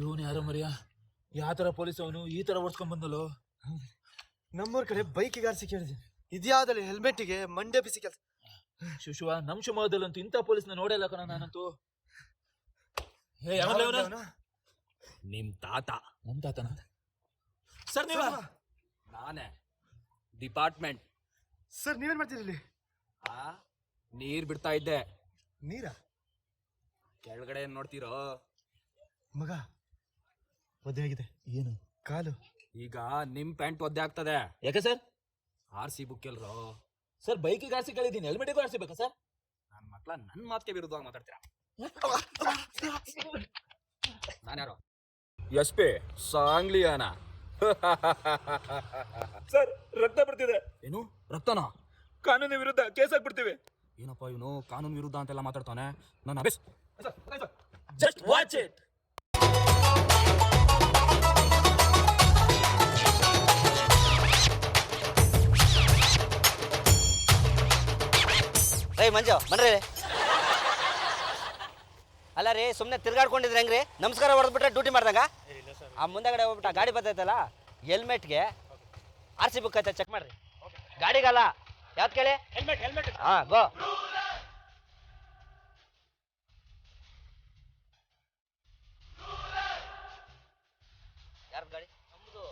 ಇವನು ಯಾರ ಮರಿಯ? ಯಾವ ಥರ ಪೊಲೀಸ್ ಅವನು? ಈ ತರ ಓಡಿಸ್ಕೊಂಡ್ ಬಂದಲು ನಮ್ಮೂರ್ ಕಡೆ ಬೈಕಿಗಾರ್ಸಿ ಕೇಳಿದೆ ಹೆಲ್ಮೆಟ್ ಹೆಲ್ಮೆಟ್ಟಿಗೆ ಮಂಡ್ಯ ಬಿಸಿ ಕೆಲಸ? ಶಿಶುವ ನಮ್ ಶಿವಮೊಗ್ಗದಲ್ಲಂತೂ ಇಂಥ ಪೊಲೀಸ್ನ ನೋಡಲ್ಲ ಕಣ ನಾನಂತೂ. ಹೇ? ನಿಮ್ ತಾತ. ನಮ್ ತಾತನ? ಸರ್ ನೀವ? ನಾನೇ. ಡಿಪಾರ್ಟ್ಮೆಂಟ್. ಸರ್ ನೀವೇನ್ ಮಾಡ್ತಿದ್ರಿ ಆ ನೀರ್ ಬಿಡ್ತಾ ಇದ್ದೆ. ನೀರಾ? ಕೆಳಗಡೆ ಏನ್ ನೋಡ್ತೀರೋ? ಮಗ ಒದ್ದೆ ಆಗಿದೆ. ಏನು? ಕಾಲು? ಈಗ ನಿಮ್ ಪ್ಯಾಂಟ್ ಒದ್ದೆ ಆಗ್ತದೆ. ಯಾಕೆ ಸರ್? ಆರ್ ಸಿ ಬುಕ್ ಎಲ್ರೋ? ಸರ್ ಬೈಕಿಗೆ ಆರ್ಸಿ ಕಳಿದೀನಿ ಹೆಲ್ಮೆಟಿಗೂ ಆರ್ಸಿಬೇಕಾ ಸರ್? ನನ್ನ ಮಕ್ಳ ನನ್ನ ಮಾತಿಗೆ ವಿರುದ್ಧವಾಗಿ ಮಾತಾಡ್ತೀರಾ? ನಾನ್ಯಾರೋ ಎಸ್ ಪಿ ಸಾಂಗ್ಲಿಯಾನ. ಸರ್ ರಕ್ತ ಬರ್ತಿದೆ. ಏನು? ರಕ್ತನ? ಕಾನೂನು ವಿರುದ್ಧ ಕೇಸ್ ಹಾಕ್ಬಿಡ್ತೀವಿ. ಏನಪ್ಪ ಇವನು? ಕಾನೂನು ವಿರುದ್ಧ ಅಂತೆಲ್ಲ ಮಾತಾಡ್ತಾನೆ? ನಾನು ಅಭ್ಯಾಸ ಜಸ್ಟ್ ವಾಚ್ ಇಟ್ ಏಯ್ ಮಂಜು ಬನ್ರಿ. ಅಲ್ಲ ರೀ ಸುಮ್ಮನೆ ತಿರ್ಗಾಡ್ಕೊಂಡಿದ್ರೆ ಹೆಂಗ್ರಿ? ನಮಸ್ಕಾರ ಹೊಡೆದ್ಬಿಟ್ರೆ ಡ್ಯೂಟಿ ಮಾಡ್ದಂಗ? ಆ ಮುಂದಗಡೆ ಹೋಗ್ಬಿಟ್ಟ ಗಾಡಿ ಬರ್ತೈತಲ್ಲ ಹೆಲ್ಮೆಟ್ಗೆ ಆರ್ ಸಿ ಬುಕ್ ಐತೆ ಚೆಕ್ ಮಾಡ್ರಿ. ಗಾಡಿಗಲ್ಲ ಯಾವ್ದು ಕೇಳಿ? ಹೆಲ್ಮೆಟ್ ಹೆಲ್ಮೆಟ್ ಹಾಂ ಗೋ. ಯಾರ್ದು ಗಾಡಿ? ನಮ್ಮದು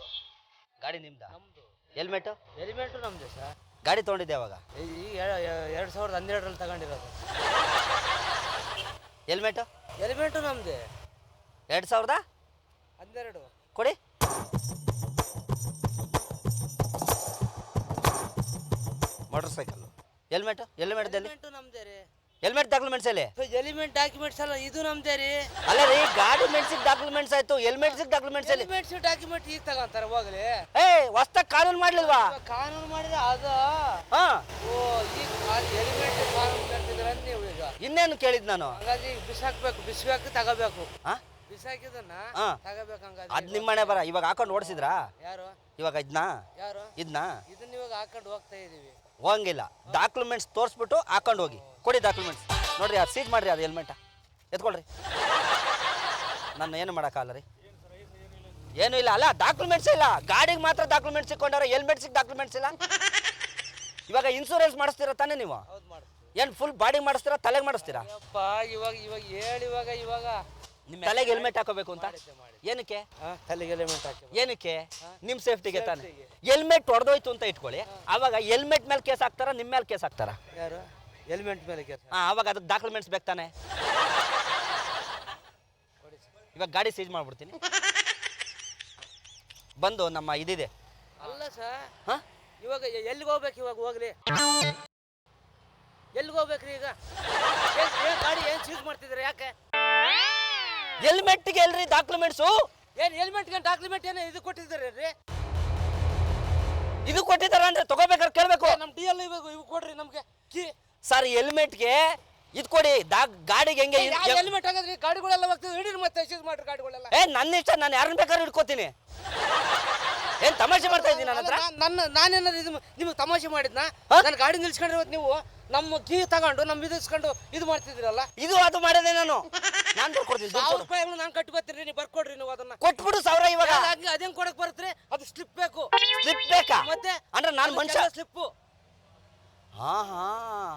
ಗಾಡಿ ನಿಮ್ದ? ನಮ್ಮದು ಹೆಲ್ಮೆಟ್ ಹೆಲ್ಮೆಟು ನಮ್ದು ಸರ್. ಗಾಡಿ ತೊಗೊಂಡಿದ್ದೆ ಅವಾಗ. ಈಗ ಎರಡು ಸಾವಿರದ ಹನ್ನೆರಡರಲ್ಲಿ ತಗೊಂಡಿರೋದು. ಹೆಲ್ಮೆಟ್ ಹೆಲ್ಮೆಟು ನಮ್ದು. ಎರಡು ಸಾವಿರದ? ಹನ್ನೆರಡು. ಕೊಡಿ. Motorcycle helmet helmet helmet documents ಅಲ್ಲಿ? ಎಲಿಮೆಂಟ್ ಡಾಕ್ಯುಮೆಂಟ್ಸ್ ಅಲ್ಲ ಇದು ನಮ್ದೇ ರೀ. ಅಲ್ಲ ರೀ ಗಾಡಿ ಮೆಣಸಿಗೆ ಡಾಕ್ಯುಮೆಂಟ್ಸ್ ಆಯ್ತು ಹೆಲ್ಮೆಟ್ಸ್ ಡಾಕ್ಯುಮೆಂಟ್ಸ್ ಅಲ್ಲಿ. ಎಲಿಮೆಂಟ್ಸ್ ಡಾಕ್ಯುಮೆಂಟ್ ಈಗ ತಗೋತಾರೆ ಹೋಗ್ಲಿ. ಏ ಹೊಸ್ತ ಕಾನೂನು ಮಾಡ್ಲಿಲ್ವಾ? ಕಾನೂನು ಮಾಡಿದ್ರೆ ಅದು. ಹಾ. ಓ ಈಗ ಎಲಿಮೆಂಟ್ ಕಾನೂನು ಕಟ್ಟಿದ್ರೆ ನೀವು ಈಗ. ಇನ್ನೇನು ಕೇಳಿದ್ ನಾನು? ಹಂಗಾಗಿ ಈಗ ಬಿಸಾಕ್ಬೇಕು ಬಿಸ್ಬೇಕು ತಗೋಬೇಕು. ಹಾ? ಬಿಸಾಕಿದನ್ನ ಹಾ. ತಗೋಬೇಕು ಹಂಗಾದ್ರೆ ಅದ್ ನಿಮ್ಮನೆ ಬರ ಇವಾಗ ಹಾಕೊಂಡು ಓಡಿಸಿದ್ರಾ? ಯಾರು? ಇವಾಗ ಇದ್ನ? ಯಾರು? ಇದನ್ನ ಇದನ್ನ ಇವಾಗ ಹಾಕೊಂಡು ಹೋಗ್ತಾ ಇದೀವಿ. ಹೋಗಂಗಿಲ್ಲ. ಡಾಕ್ಯುಮೆಂಟ್ಸ್ ತೋರಿಸ್ಬಿಟ್ಟು ಹಾಕೊಂಡು ಹೋಗಿ. ಕೊಡಿ ಡಾಕ್ಯುಮೆಂಟ್ಸ್ ನೋಡ್ರಿ ಅದು ಸೀಜ್ ಮಾಡ್ರಿ ಅದು ಹೆಲ್ಮೆಟ ಎತ್ಕೊಳ್ರಿ. ನಾನು ಏನು ಮಾಡೋಕ್ಕಲ್ಲ ರೀ? ಏನು ಇಲ್ಲ ಅಲ್ಲ ಡಾಕ್ಯುಮೆಂಟ್ಸ್ ಇಲ್ಲ. ಗಾಡಿಗೆ ಮಾತ್ರ ಡಾಕ್ಯುಮೆಂಟ್ಸ್ ಇಟ್ಕೊಂಡವ್ರೆ ಹೆಲ್ಮೆಟ್ಸಿಗೆ ಡಾಕ್ಯುಮೆಂಟ್ಸ್ ಇಲ್ಲ? ಇವಾಗ ಇನ್ಸೂರೆನ್ಸ್ ಮಾಡಿಸ್ತೀರಾ ತಾನೇ ನೀವು? ಏನು ಫುಲ್ ಬಾಡಿಗೆ ಮಾಡಿಸ್ತೀರಾ ತಲೆಗೆ ಮಾಡಿಸ್ತೀರಾ? ಅಪ್ಪ ಇವಾಗ ಇವಾಗ ಹೇಳಿ ಇವಾಗ ಇವಾಗ. ನಿಮ್ಮ ತಲೆಗೆ ಹೆಲ್ಮೆಟ್ ಹಾಕೋಬೇಕು ಅಂತ? ಏನಕ್ಕೆ? ತಲೆಗೆ ಹೆಲ್ಮೆಟ್ ಹಾಕಿ. ಏನಕ್ಕೆ? ನಿಮ್ಮ ಸೇಫ್ಟಿಗೆ ತಾನೆ. ಹೆಲ್ಮೆಟ್ ಹೊಡೆದೋಯ್ತು ಅಂತ ಇಟ್ಕೊಳ್ಳಿ. ಅವಾಗ ಹೆಲ್ಮೆಟ್ ಮೇಲೆ ಕೇಸ್ ಹಾಕ್ತಾರ ನಿಮ್ಮ ಮೇಲೆ ಕೇಸ್ ಹಾಕ್ತಾರ? ಯಾರು? ಹೆಲ್ಮೆಟ್ ಮೇಲೆ ಕೆಲಸ. ಹಾಂ ಅವಾಗ ಅದಕ್ಕೆ ಡಾಕ್ಯುಮೆಂಟ್ಸ್ ಬೇಕು ತಾನೆ. ಇವಾಗ ಗಾಡಿ ಸೀಜ್ ಮಾಡ್ಬಿಡ್ತೀನಿ. ಬಂದು ನಮ್ಮ ಇದಿದೆ. ಅಲ್ಲ ಸರ್ ಹಾಂ? ಇವಾಗ ಎಲ್ಲಿಗೆ ಹೋಗ್ಬೇಕು ಇವಾಗ ಹೋಗ್ಲಿ? ಎಲ್ಲಿಗೆ ಹೋಗ್ಬೇಕ್ರಿ ಈಗ? ಏನ್ ಏನ್ ಗಾಡಿ ಏನ್ ಚೂಸ್ ಮಾಡ್ತಿದ್ರೆ ಯಾಕೆ? ಹೆಲ್ಮೆಟ್ಗೆ ಎಲ್ರಿ ಡಾಕ್ಯುಮೆಂಟ್ಸು ಏನ್ ಹೆಲ್ಮೆಟ್ಗೆ ಡಾಕ್ಯುಮೆಂಟ್ ಏನು ಇದು ಕೊಟ್ಟಿದ್ದಾರೆ ರೀ? ಇದು ಕೊಟ್ಟಿದ್ದಾರೆ ಅಂದ್ರೆ ತಗೋಬೇಕಾದ್ರೆ ಕೇಳಬೇಕು. ನಮ್ ಡಿ ಎಲ್ ಇವಾಗ ಇವು ಕೊಡ್ರಿ ನಮ್ಗೆ. ಕಿ ಸರ್ ಹೆಲ್ಮೆಟ್ಗೆ ಇದು ಕೊಡಿ ಗಾಡಿಗೆ ಹೆಂಗೆ ಇದ್- ಹೆಲ್ಮೆಟ್ ಹಾಗಾದ್ರಿ ಗಾಡಿಗಳೆಲ್ಲ ಹೋಗ್ತದೆ? ಹಿಡೀರಿ ಮತ್ತೆ ಮಾಡ್ರಿ ಗಾಡಿಗಳೆಲ್ಲ. ಏ ನನ್ನ ಇಷ್ಟ ನಾನು ಯಾರನ್ನ ಬೇಕಾದ್ರೂ ಹಿಡ್ಕೋತೀನಿ. ಏನ್ ತಮಾಷೆ ಮಾಡ್ತಾ ಇದ್ದೀನಿ ನನ್ನ ಹತ್ರ? ನಾನ್- ನನ್ನ ನಾನೇನಾದ್ರು ಇದು ನಿಮಗೆ ತಮಾಷೆ ಮಾಡಿದ್ನ? ನನ್ನ ನಾನು ಗಾಡಿ ನಿಲ್ಸ್ಕೊಂಡಿರೋದು ನೀವು ನಮ್ಮ ಕೀ ತಗೊಂಡು ನಮ್ಮ ಇದು ಇಸ್ಕೊಂಡು ಇದು ಮಾಡ್ತಿದ್ದೀರಲ್ಲ? ಇದು ಅದು ಮಾಡಿದೆ ನಾನು. ನಾನು ಬರ್ಕೊಡ್ತೀನಿ ದುಡ್ಡು ಸಾವಿರ ಕೊಡು. ರೂಪಾಯಿ ನಾನು ಬರ್ತೀರಿ ನೀವು ಬರ್ಕೊಡ್ರಿ ನೀವು ಅದನ್ನ. ಕೊಟ್ಬಿಡು ಸಾವಿರ ಇವಾಗ. ಅದೇನ್ ಕೊಡಕ್ ಬರುತ್ತೆ ಅದು ಸ್ಲಿಪ್ ಬೇಕು. ಸ್ಲಿಪ್ ಬೇಕಾ? ಮತ್ತೆ ಅಂದ್ರೆ ನಾನು ಮನುಷ್ಯ ಸ್ಲಿಪ್ಪು ಹಾ ಹಾ.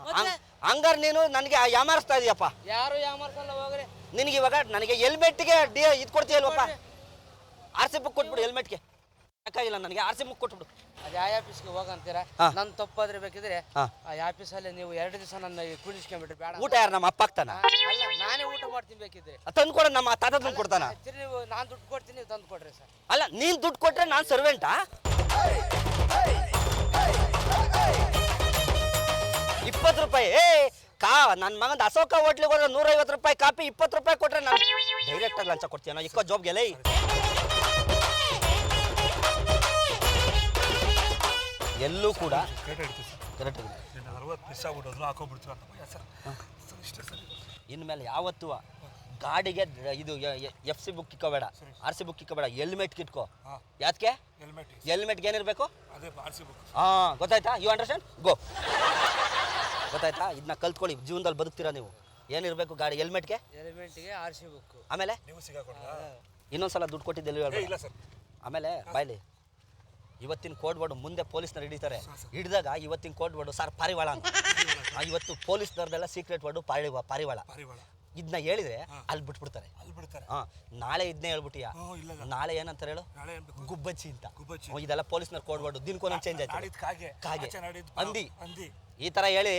ಮತ್ತೆ? ಹಂಗಾರ ನೀನು ನನಗೆ ಯಾಮಾರಿಸ್ತಾ ಇದೀಯಪ್ಪ. ಯಾರು ಯಾಮರ್ಸಲ್ಲ ಹೋಗ್ರಿ. ನಿನಗೆ ಇವಾಗ ನನಗೆ ಹೆಲ್ಮೆಟ್ಗೆ ಡಿ ಇದು ಕೊಡ್ತೀಯಲ್ವಪ್ಪ ಆರ್ ಸಿ ಬುಕ್ ಕೊಟ್ಬಿಡು ಹೆಲ್ಮೆಟ್ಗೆ. ಬೇಕಾಗಿಲ್ಲ ನನಗೆ ಆರ್ ಸಿ ಬುಕ್ ಕೊಟ್ಬಿಡು. ಅದು ಯಾವ ಆಫೀಸ್ಗೆ ಹೋಗಂತೀರಾ? ಹಾ. ನನ್ ತಪ್ಪಾದ್ರೆ ಬೇಕಿದ್ರೆ ಹಾ. ಆ ಆಫೀಸಲ್ಲಿ ನೀವು ಎರಡು ದಿವಸ ನನ್ನ ಕುಳಿಸ್ಕೊಂಡ್ಬಿಟ್ರಿ ಬೇಡ ಊಟ ಯಾರು ನಮ್ಮ ಅಪ್ಪ ಆಗ್ತಾನ ಆ, ಅಲ್ಲ ನಾನೇ ಊಟ ಮಾಡ್ತೀನಿ ಬೇಕಿದ್ರೆ. ತಂದು ಕೊಡ ನಮ್ಮ ತಾತ ತಂದು ಕೊಡ್ತಾನ. ನೀವು ನಾನು ದುಡ್ಡು ಕೊಡ್ತೀನಿ ನೀವು ತಂದು ಕೊಡ್ರಿ ಸರ್. ಅಲ್ಲ ನೀನ್ ದುಡ್ಡು ಕೊಟ್ರೆ ನಾನು ಸರ್ವೆಂಟಾ ಇಪ್ಪತ್ತು ರೂಪಾಯಿ. ಏ ಕಾ ನನ್ನ ಮಗನ ಅಶೋಕ ಹೋಟ್ಲಿಗೆ ಹೋದ್ರೆ ನೂರೈವತ್ತು ರೂಪಾಯಿ ಕಾಪಿ ಇಪ್ಪತ್ತು ರೂಪಾಯಿ ಕೊಟ್ರೆ ನಾನು ಡೈರೆಕ್ಟಾಗಿ ಲಂಚ ಕೊಡ್ತೀನೋ ಇಕ್ಕೋ ಜಾಬ್ಗೆ ಲೈ ಎಲ್ಲೂ? ಕೂಡ ಕರೆಕ್ಟ್ ಇನ್ಮೇಲೆ ಯಾವತ್ತೂ ಗಾಡಿಗೆ ಇದು ಎಫ್ ಸಿ ಬುಕ್ ಇಕ್ಕೋಬೇಡ. ಆರ್ ಸಿ ಬುಕ್ ಇಕ್ಕೋಬೇಡ. ಹೆಲ್ಮೆಟ್ ಇಟ್ಕೋ. ಯಾಕೆ ಹೆಲ್ಮೆಟ್ಗೆ ಏನಿರಬೇಕು? ಹಾಂ ಗೊತ್ತಾಯ್ತಾ? ಯು ಅಂಡರ್ಸ್ಟ್ಯಾಂಡ್ ಗೋ ಗೊತ್ತಾಯ್ತಾ? ಇದನ್ನ ಕಲ್ತ್ಕೊಳ್ಳಿ ಜೀವನದಲ್ಲಿ ಬದುಕ್ತೀರಾ ನೀವು. ಏನಿರಬೇಕು ಗಾಡಿ ಹೆಲ್ಮೆಟ್ಗೆ? ಎಲಿಮೆಂಟ್ಗೆ ಆರ್ ಸಿ ಬುಕ್. ಆಮೇಲೆ? ಇನ್ನೊಂದ್ಸಲ ದುಡ್ಡು ಕೊಟ್ಟಿದ್ದೆಲ್ಲ ಇಲ್ಲ ಸರ್. ಆಮೇಲೆ ಬಾಯ್ಲಿ ಇವತ್ತಿನ ಕೋಡ್ ವರ್ಡ್ ಮುಂದೆ ಪೊಲೀಸ್ನವ್ರು ಹಿಡಿತಾರೆ. ಹಿಡಿದಾಗ ಇವತ್ತಿನ ಕೋಡ್ ವರ್ಡ್ ಸರ್ ಪಾರಿವಾಳ ಅಂತ. ಆ, ಇವತ್ತು ಪೊಲೀಸ್ನವ್ರದೆಲ್ಲ ಸೀಕ್ರೆಟ್ ವರ್ಡ್ ಪಾರಿವಾ ಪಾರಿವಾಳ. ಪಾರಿವಾಳ. ಇದನ್ನ ಹೇಳಿದ್ರೆ ಅಲ್ಲಿ ಬಿಟ್ಬಿಡ್ತಾರೆ. ಅಲ್ಲಿ ಬಿಡ್ತಾರೆ. ಹಾ ನಾಳೆ ಇದನ್ನೇ ಹೇಳ್ಬಿಟ್ಟಿಯಾ? ಓ, ಇಲ್ಲ, ಇಲ್ಲ. ನಾಳೆ ಏನಂತಾರೆ ಹೇಳು? ನಾಳೆ? ಗುಬ್ಬಚ್ಚಿ ಅಂತ. ಗುಬ್ಬಚ್ಚಿ. ಓ, ಇದೆಲ್ಲ ಪೊಲೀಸ್ನವ್ರು ಕೊಡ್ಬಾರ್ದು ದಿನಕ್ಕೊಂದು ಚೇಂಜ್ ಆಯ್ತು ಅಂದಿ ಕಾಗೆ. ಕಾಗೆ. ಆಚೆ ನಾಡಿದ್ದು ಹಂದಿ. ಹಂದಿ. ಈ ತರ ಹೇಳಿ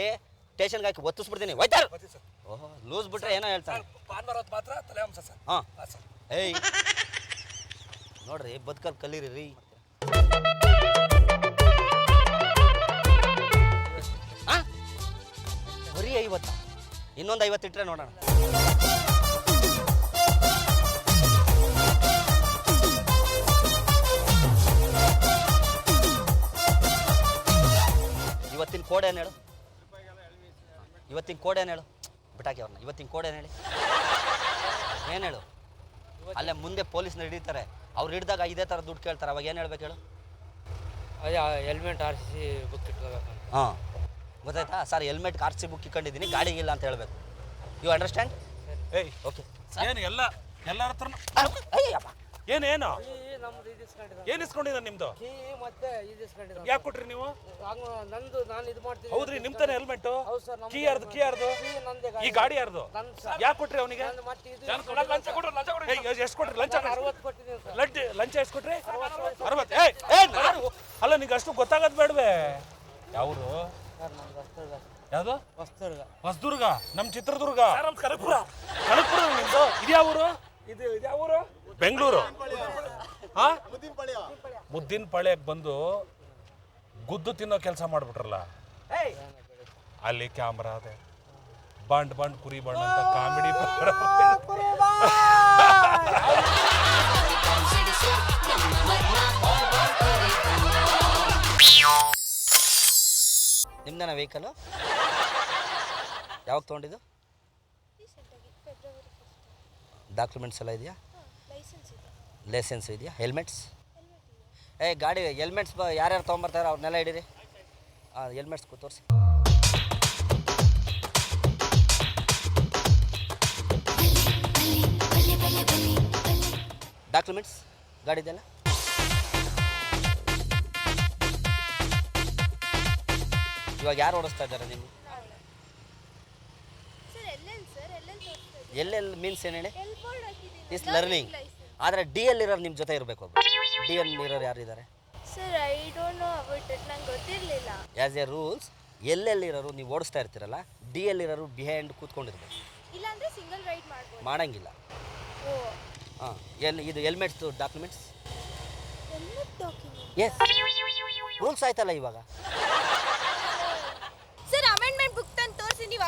ಸ್ಟೇಷನ್ಗೆ ಹಾಕಿ ಒತ್ತಿಸ್ಬಿಡ್ತೀನಿ. ಹೋಯ್ತಾರ? ಬರ್ತೀವಿ ಸರ್. ಓಹೋ ಲೂಸ್ ಬಿಟ್ರೆ ಏನೋ ಹೇಳ್ತಾರೆ. ಸರ್ ಭಾನುವಾರ ಹೊತ್ತು ಮಾತ್ರ ತಲೆ ಅಂಶ ಸರ್. ಹಾಂ. ಹಾಂ ಸರ್. ಏಯ್. ನೋಡ್ರಿ ಬದುಕಲ್ ಕಲೀರಿ ರೀ ಆ? ಬರೀ ಐವತ್ತ? ಇನ್ನೊಂದು ಐವತ್ತು ಇಟ್ಟರೆ ನೋಡೋಣ. ಇವತ್ತಿನ ಕೋಡ್ ಏನು ಹೇಳು? ಇವತ್ತಿನ ಕೋಡ್ ಏನು ಹೇಳು? ಬಿಟ್ಟಾಕಿ ಅವ್ರನ್ನ ಇವತ್ತಿನ ಕೋಡ್ ಏನು ಹೇಳಿ? ಏನು ಹೇಳು? ಅಲ್ಲೇ ಮುಂದೆ ಪೊಲೀಸ್ನ ಹಿಡಿತಾರೆ. ಅವ್ರು ಹಿಡಿದಾಗ ಇದೇ ಥರ ದುಡ್ಡು ಕೇಳ್ತಾರೆ. ಅವಾಗ ಏನು ಹೇಳ್ಬೇಕು ಹೇಳು? ಅದೇ ಹೆಲ್ಮೆಟ್ ಆರಿಸಿ ಬುಕ್ ಇಟ್ಕೋಬೇಕು ಹಾಂ. ಗೊತ್ತಾಯ್ತಾ? Sir helmet R C book ಗಾಡಿಗೆ ಇಲ್ಲ ಅಂತ ಹೇಳ್ಬೇಕು. ಯು ಅಂಡರ್ಸ್ಟ್ಯಾಂಡ್ ಏಯ್ ಓಕೆ ಏನು ಎಲ್ಲ ಎಲ್ಲರ ಹತ್ರನು? ಅಯ್ಯಪ್ಪ ಏನು ಏನು? ಇಸ್ಕೊಂಡಿದ್ದ ಇಸ್ಕೊಂಡಿದ ನಿಮ್ದು ಕೀ ಮತ್ತೆ ಯಾಕೆ ಕೊಟ್ರಿ ನೀವು? ನಂದು ನಾನು ಇದು ಮಾಡ್ತೀನಿ. ಹೌದ್ರಿ ನಿಮ್ ತಾನೆ ಹೆಲ್ಮೆಟ್ ಹೌದು ಸರ್ ನಮ್ದು ಕೀ ಯಾರ್ದು ಕೀ ಯಾರ್ದು? ಈ ಗಾಡಿ. ಯಾರ್ದು? ಯಾಕೆ ಕೊಟ್ರಿ ಅವನಿಗೆ? ನಂದು ಮತ್ತೆ ಇದು ಲಂಚ ಕೊಡ್ರಿ ಲಂಚ ಕೊಡ್ರಿ. ಎಷ್ಟು ಕೊಟ್ರಿ ಲಂಚ ಸರ್. ಲಂಚ ಲಂಚ ಎಷ್ಟು ಕೊಟ್ರಿ? ಅರವತ್ತು ಅಲ್ಲ ನಿಂಗೆ ಅಷ್ಟು ಗೊತ್ತಾಗದ್ ಬೇಡವೆ. ಯಾವ್ದು ಯಾವುದು? ಹೊಸದುರ್ಗ. ಹೊಸದುರ್ಗ? ನಮ್ಮ ಚಿತ್ರದುರ್ಗ. ಕನಕಪುರ. ಕನಕಪುರ ನಿಮ್ದು? ಊರು? ಇದು ಇದು ಊರು? ಬೆಂಗಳೂರು. ಹಾ? ಮುದ್ದಿನ ಪಾಳ್ಯಕ್ಕೆ ಬಂದು ಗುದ್ದು ತಿನ್ನೋ ಕೆಲಸ ಮಾಡ್ಬಿಟ್ರಲ್ಲ? ಅಲ್ಲಿ ಕ್ಯಾಮ್ರಾ ಅದೇ. ಬಂಡ್ ಬಂಡ್ ಕುರಿ ಬಂಡ್ ಅಂತ ಕಾಮಿಡಿ ನಿಮ್ದೇನ ವೆಹಿಕಲ್ ಯಾವಾಗ ತೊಗೊಂಡಿದ್ದು? ಡಾಕ್ಯುಮೆಂಟ್ಸ್ ಎಲ್ಲ ಇದೆಯಾ? ಲೈಸೆನ್ಸ್ ಇದೆಯಾ? ಹೆಲ್ಮೆಟ್ಸ್ ಏ, ಗಾಡಿ ಹೆಲ್ಮೆಟ್ಸ್ ಬ ಯಾರ್ಯಾರು ತೊಗೊಂಬರ್ತಾರೆ ಅವ್ರನ್ನೆಲ್ಲ ಹಿಡೀರಿ. ಹಾಂ ಹೆಲ್ಮೆಟ್ಸ್ ತೋರಿಸಿ. ಡಾಕ್ಯುಮೆಂಟ್ಸ್ ಗಾಡಿದೆಲ್ಲ ಇವಾಗ ಯಾರು ಓಡಿಸ್ತಾ ಇದ್ದಾರೆ ಸರ್ ಎಲ್ಲೆಲ್ಲಿ ಮೀನ್ಸ್ ಏನು ಹೇಳಿ? ಇಸ್ ಲರ್ನಿಂಗ್ ಆದರೆ ಡಿ ಎಲ್ ಇರೋರು ನಿಮ್ಮ ಜೊತೆ ಇರಬೇಕು ಡಿ ಎಲ್ ಇರೋರು ಯಾರು ಇದ್ದಾರೆ sir I don't know about it ನಂಗೆ ಗೊತ್ತಿರಲಿಲ್ಲ. ಆ್ಯಸ್ ಎ ರೂಲ್ಸ್ ಎಲ್ಲೆಲ್ಲಿರೋರು ನೀವು ಓಡಿಸ್ತಾ ಇರ್ತೀರಲ್ಲ ಡಿ ಎಲ್ ಇರೋರು ಬಿಹೈಂಡ್ ಕೂತ್ಕೊಂಡಿರ್ಬೇಕು. ಇಲ್ಲಾಂದ್ರೆ ಸಿಂಗಲ್ ರೈಡ್ ಮಾಡ್ಬೋದು. ಮಾಡಂಗಿಲ್ಲ. ಓ. ಹಾಂ ಎಲ್ಲಿ ಇದು ಹೆಲ್ಮೆಟ್ಸ್ ಡಾಕ್ಯುಮೆಂಟ್ಸ್ ಎಸ್ ರೂಲ್ಸ್ ಆಯ್ತಲ್ಲ ಇವಾಗ ಸರ್ ಅಮೆಂಡ್ಮೆಂಟ್ ಬುಕ್ ತಂದು ತೋರಿಸಿ ನೀವು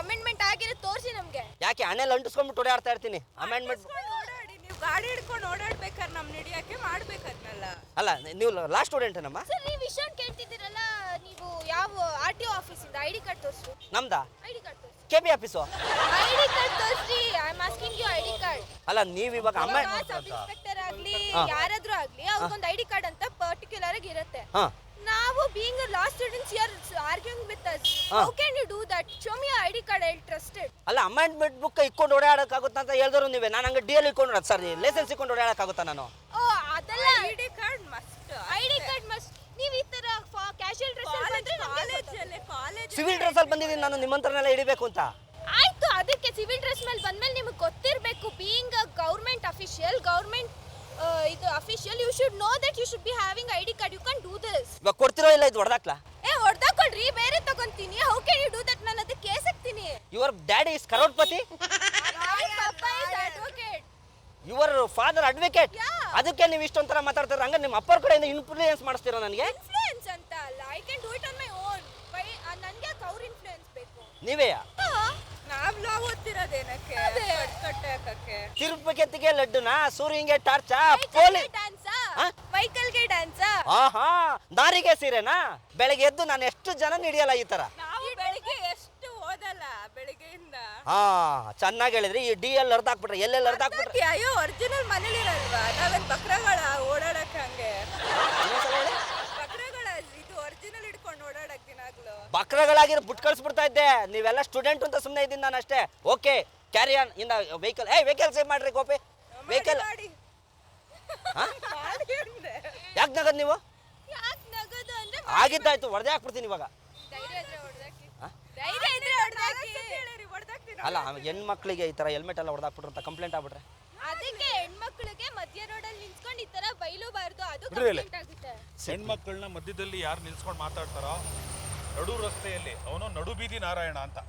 ಆಗಿರೋ ತೋರಿಸಿ ನಮಗೆ. ಯಾಕೆ ಹಣೆಲ್ಲ ಅಂಟಿಸ್ಕೊಂಡ್ಬಿಟ್ಟು ಓಡಾಡ್ತಾ ಇರ್ತೀನಿ? ಅಮೆಂಡ್ಮೆಂಟ್ ಓಡಾಡಿ ನೀವು ಗಾಡಿ ಹಿಡ್ಕೊಂಡು ಓಡಾಡ್ಬೇಕಾದ್ರೆ ನಮ್ ನಡಿಯಕ್ಕೆ ಮಾಡ್ಬೇಕಲ್ಲ ಅಲ್ಲ ನೀವು ಲಾಸ್ಟ್ ಸ್ಟೂಡೆಂಟ್ ನಮ್ಮ ಸರ್ ನೀವು ವಿಷನ್ ಕೇಳ್ತಿದ್ದೀರಲ್ಲ ನೀವು ಯಾವ ಆರ್ ಟಿ ಒ ಆಫೀಸಿಂದ ಐ ಡಿ ಕಾರ್ಡ್ ತೋರಿಸಿ ನಮ್ದಾ? I D card K B office I D card ತೋರಿಸಿ I am asking you I D card ಅಲ್ಲ ನೀವು ಇವಾಗ ಅಮ್ಮ ಸಬ್ ಇನ್ಸ್ಪೆಕ್ಟರ್ ಆಗ್ಲಿ. ಯಾರಾದ್ರೂ ಆಗ್ಲಿ ಅವ್ರಿಗೊಂದು ಐ ಡಿ ಕಾರ್ಡ್ ಅಂತ ಪರ್ಟಿಕ್ಯುಲರ್ ಆಗಿ ಇರುತ್ತೆ. ಹಾಂ. ನಾವು being last students you're arguing with us ಹಾ. How can you do that show me I D card I trusted ಅಲ್ಲ ಅಮೆಂಡ್ಮೆಂಟ್ ಬುಕ್ ಇಕ್ಕೊಂಡು ಓಡಾಡಕ್ಕಾಗುತ್ತಾ ಅಂತ ಹೇಳಿದ್ರು ನೀವೇ. ನಾನು ಹಂಗೆ ಡಿ ಎಲ್ ಇಟ್ಕೊಂಡು ಓಡಾಡ ಸರ್ ಲೈಸೆನ್ಸ್ ಇಟ್ಕೊಂಡು ಓಡಾಡಕ್ಕಾಗುತ್ತಾ ನಾನು? ಓ ಅದೆಲ್ಲ I D card must I D card must ನೀವು ಈ ತರ ಕ್ಯಾಶುಯಲ್ ಡ್ರೆಸ್ ಕಾಲೇಜಲ್ಲಿ ಕಾಲೇಜ್ ಸಿವಿಲ್ ಡ್ರೆಸ್ಸಲ್ಲಿ ಬಂದಿದ್ದೀನಿ ನಾನು ನಿಮ್ಮಂತರನ್ನೆಲ್ಲ ಹಿಡಿಬೇಕು ಅಂತ. ಆಯ್ತು ಅದಕ್ಕೆ ಸಿವಿಲ್ ಡ್ರೆಸ್ ಮೇಲೆ ಬಂದ್ಮೇಲೆ ನಿಮಗೆ ಗೊತ್ತಿರಬೇಕು being a government official government ಇದು official you should know that you should be having I D card you can do this ಇವಾಗ ಕೊಡ್ತಿರೋ ಇಲ್ಲ ಇದು ಹೊಡೆದಾಕ್ಲಾ? ಏ ಹೊಡ್ದಾಕೊಳ್ರಿ ಬೇರೆ ತಗೊಂತೀನಿ. How can you do that ನಾನು ಅದಕ್ಕೆ ಕೇಸ್ ಹಾಕ್ತೀನಿ. Your daddy is crorepati? Advocate your father advocate Yeah. ಅದಕ್ಕೆ ನೀವು ಇಷ್ಟೊಂಥರ ಮಾತಾಡ್ತಾರೆ ಹಂಗ ನಿಮ್ಮ ಅಪ್ಪರ ಕಡೆಯಿಂದ ಇನ್ಫ್ಲೂಯೆನ್ಸ್ ಮಾಡಿಸ್ತೀರೋ ನನಗೆ? ಇನ್ಫ್ಲೂಯೆನ್ಸ್ ಅಂತ ಅಲ್ಲ I can do it on my own by ನನಗೆ ಅವ್ರ ಇನ್ಫ್ಲೂಯೆನ್ಸ್ ಬೇಕು? ನೀವೇ ನಾವ್ ಲಾ ಓದ್ತಿರೋದೇನಕ್ಕೆ. ಕಟ್ಟೆ ಹಾಕಕ್ಕೆ. ತಿರುಪತಿಗೆ ಲಡ್ಡುನಾ? ಸೂರ್ಯಂಗೆ ಟಾರ್ಚಾ? ಪೋಲಿ ಡ್ಯಾನ್ಸಾ? ಮೈಕಲ್ಗೆ ಡ್ಯಾನ್ಸಾ? ಆಹಾ ದಾರಿಗೆ ಸೀರೆನಾ? ಬೆಳಗ್ಗೆ ಎದ್ದು ನಾನು ಎಷ್ಟು ಜನ ಹಿಡಿಯಲ್ಲ ಈ ತರ? ನಾವು ಬೆಳಿಗ್ಗೆ ಎಷ್ಟು ಓದಲ್ಲ ಬೆಳಿಗ್ಗೆಯಿಂದ. ಹಾ ಚೆನ್ನಾಗಿ ಹೇಳಿದ್ರಿ. ಈ ಡಿ ಎಲ್ ಅರ್ಧಾಕ್ಬಿಟ್ರೆ ಎಲ್ಲೆಲ್ಲಿ ಅರ್ಧ ಹಾಕ್ಬಿಟ್ರೆ ಅಯ್ಯೋ ಒರಿಜಿನಲ್ ಮನೇಲಿರಲ್ವಾ? ನಾವೇನ್ ಬಕ್ರಗಳ ಓಡಾಡಕ್ ಹಂಗೆ? ಬಕ್ರಗಳಾಗಿರೋ ಬುಟ್ ಕಳಿಸ್ಬಿಡ್ತಾ ಇದ್ದೆ. ನೀವೆಲ್ಲ ಸ್ಟೂಡೆಂಟ್ ಅಂತ ಸುಮ್ಮನೆ ಇದ್ದೀನಿ ನಾನು ಅಷ್ಟೇ. ಓಕೆ ಕ್ಯಾರಿ ಆನ್ ಇಂದ ವೆಹಿಕಲ್ ಏ ವೆಹಿಕಲ್ ಸೇವ್ ಮಾಡ್ರಿ ಗೋಪಿ. ವೆಹಿಕಲ್. ಯಾಕೆ ನಗದ್ ನೀವು? ಯಾಕೆ ನಗದು ಅಂದ್ರೆ ಆಗಿದ್ದಾಯ್ತು ಹೊಡೆದೇ ಹಾಕ್ಬಿಡ್ತೀನಿ ಇವಾಗ. ಅಲ್ಲ ಹೆಣ್ಮಕ್ಳಿಗೆ ಈ ಥರ ಹೆಲ್ಮೆಟ್ ಎಲ್ಲ ಹೊಡೆದಾಕ್ಬಿಟ್ರು ಅಂತ ಕಂಪ್ಲೇಂಟ್ ಆಗ್ಬಿಟ್ರೆ? ಅದಕ್ಕೆ ಹೆಣ್ಮಕ್ಳಿಗೆ ಮಧ್ಯ ರೋಡಲ್ಲಿ ನಿಂತ್ಕೊಂಡು ಈ ತರ ಬೈಲೂಬಾರ್ದು ಅದು ಕಂಪ್ಲೇಂಟ್ ಆಗುತ್ತೆ. ಹೆಣ್ಮಕ್ಳನ್ನ ಮಧ್ಯದಲ್ಲಿ ಯಾರು ನಿಲ್ಸ್ಕೊಂಡು ಮಾತಾಡ್ತಾರೋ ನಡು ರಸ್ತೆಯಲ್ಲಿ ಅವನು ನಡು ಬೀದಿ ನಾರಾಯಣ ಅಂತ.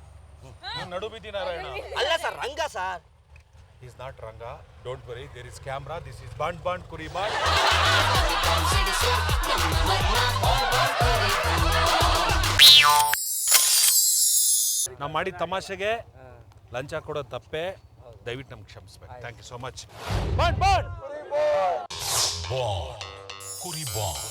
ಇವ್ನು ನಡು ಬೀದಿ ನಾರಾಯಣ. ಅಲ್ಲ sir Ranga sir. Is not Ranga. Don't worry there is camera this is Bond Bond ಕುರಿ ಬಾಂಡ್ ನಾವು ಮಾಡಿದ ತಮಾಷೆಗೆ ಲಂಚ ಕೊಡೋ ತಪ್ಪೆ. ದಯವಿಟ್ಟು ನಮ್ಗೆ ಕ್ಷಮಿಸ್ಬೇಕು. Thank you so much Bond Bond Bond ಕುರಿ ಬಾಂಡ್